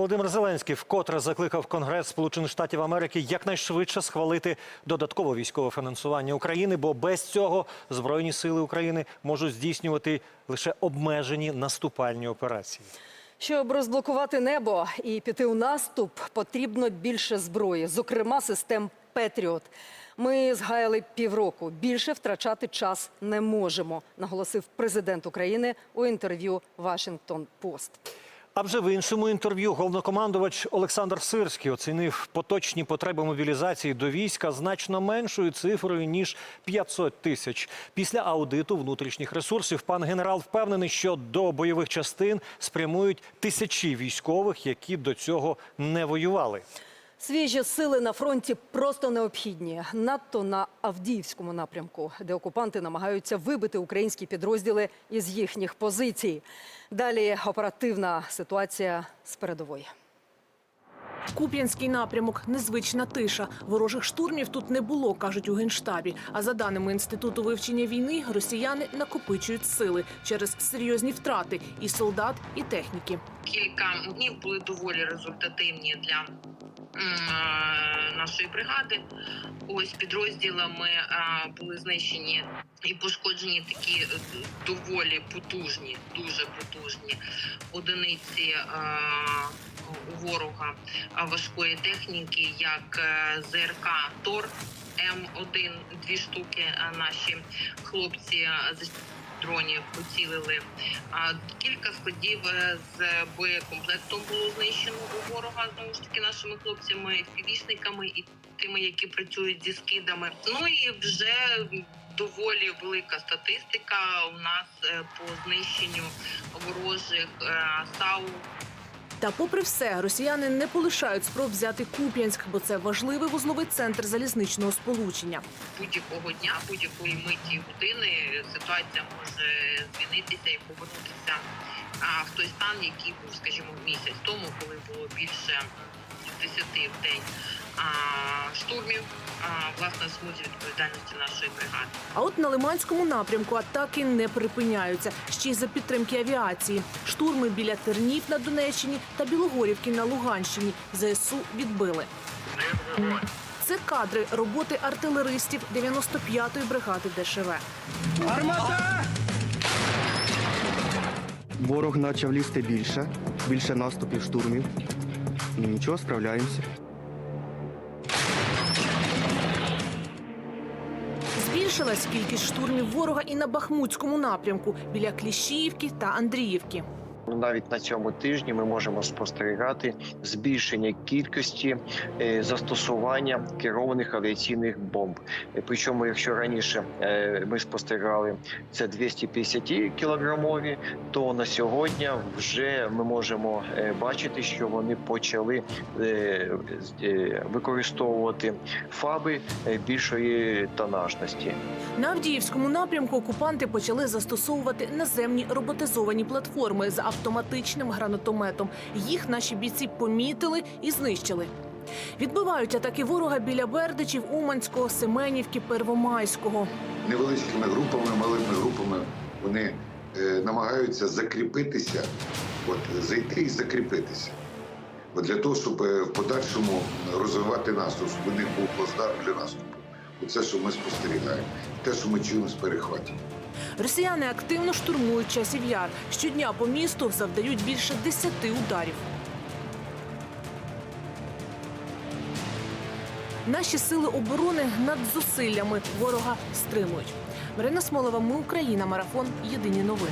Володимир Зеленський вкотре закликав Конгрес Сполучених Штатів Америки якнайшвидше схвалити додаткове військове фінансування України, бо без цього збройні сили України можуть здійснювати лише обмежені наступальні операції. Щоб розблокувати небо і піти у наступ, потрібно більше зброї, зокрема систем Петріот. Ми згаяли півроку. Більше втрачати час не можемо, наголосив президент України у інтерв'ю Вашингтон Пост. А вже в іншому інтерв'ю головнокомандувач Олександр Сирський оцінив поточні потреби мобілізації до війська значно меншою цифрою ніж 500 тисяч. Після аудиту внутрішніх ресурсів пан генерал впевнений, що до бойових частин спрямують тисячі військових, які до цього не воювали. Свіжі сили на фронті просто необхідні. Надто на Авдіївському напрямку, де окупанти намагаються вибити українські підрозділи із їхніх позицій. Далі оперативна ситуація з передової. Куп'янський напрямок незвична тиша. Ворожих штурмів тут не було, кажуть у генштабі. А за даними інституту вивчення війни, росіяни накопичують сили через серйозні втрати і солдат, і техніки. кілька днів були доволі результативні для нашої бригади. Ось підрозділами е, були знищені і пошкоджені такі е, доволі потужні, дуже потужні одиниці е, у ворога е, важкої техніки, як е, ЗРК Тор. М1, дві штуки е, наші хлопці е, дронів поцілили. А кілька складів е, з боєкомплектом було знищено у ворога знову ж таки нашими хлопцями, фівішниками і тими, які працюють зі скидами. Ну і вже доволі велика статистика у нас е, по знищенню ворожих е, САУ Та, попри все, росіяни не полишають спроб взяти Куп'янськ, бо це важливий вузловий центр залізничного сполучення. будь-якого дня, будь-якої миті години ситуація може змінитися і повернутися в той стан, який був, скажімо, місяць тому, коли було більше м, 10 в день штурмів, а, власне, смузі відповідальності нашої бригади. А от на Лиманському напрямку атаки не припиняються. Ще й за підтримки авіації. Штурми біля Тернів на Донеччині та Білогорівки на Луганщині ЗСУ відбили. Це кадри роботи артилеристів 95-ї бригади ДШВ. Ворог почав лізти більше, більше наступів, штурмів. Ну, Нічого, справляємося. Збільшилась кількість штурмів ворога і на Бахмутському напрямку біля Кліщіївки та Андріївки. Ну, навіть на цьому тижні ми можемо спостерігати збільшення кількості е, застосування керованих авіаційних бомб. Е, Причому, якщо раніше е, ми спостерігали це 250 кілограмові, то на сьогодні вже ми можемо бачити, що вони почали використовувати фаби більшої тонажності. На Авдіївському напрямку окупанти почали застосовувати наземні роботизовані платформи з автоматичним гранатометом. Їх наші бійці помітили і знищили. Відбивають атаки ворога біля Бердичів, Уманського, Семенівки, Первомайського. невеличкими групами, малими групами вони е, намагаються закріпитися, от зайти і закріпитися. От для того, щоб е, в подальшому розвивати наступ, щоб у них був плацдарм для наступу. Оце, що ми спостерігаємо, те, що ми чуємо з перехватів. Росіяни активно штурмують часів яр. Щодня по місту завдають більше десяти ударів. Наші сили оборони над зусиллями ворога стримують. Марина Смолова, ми Україна. Марафон. Єдині новини.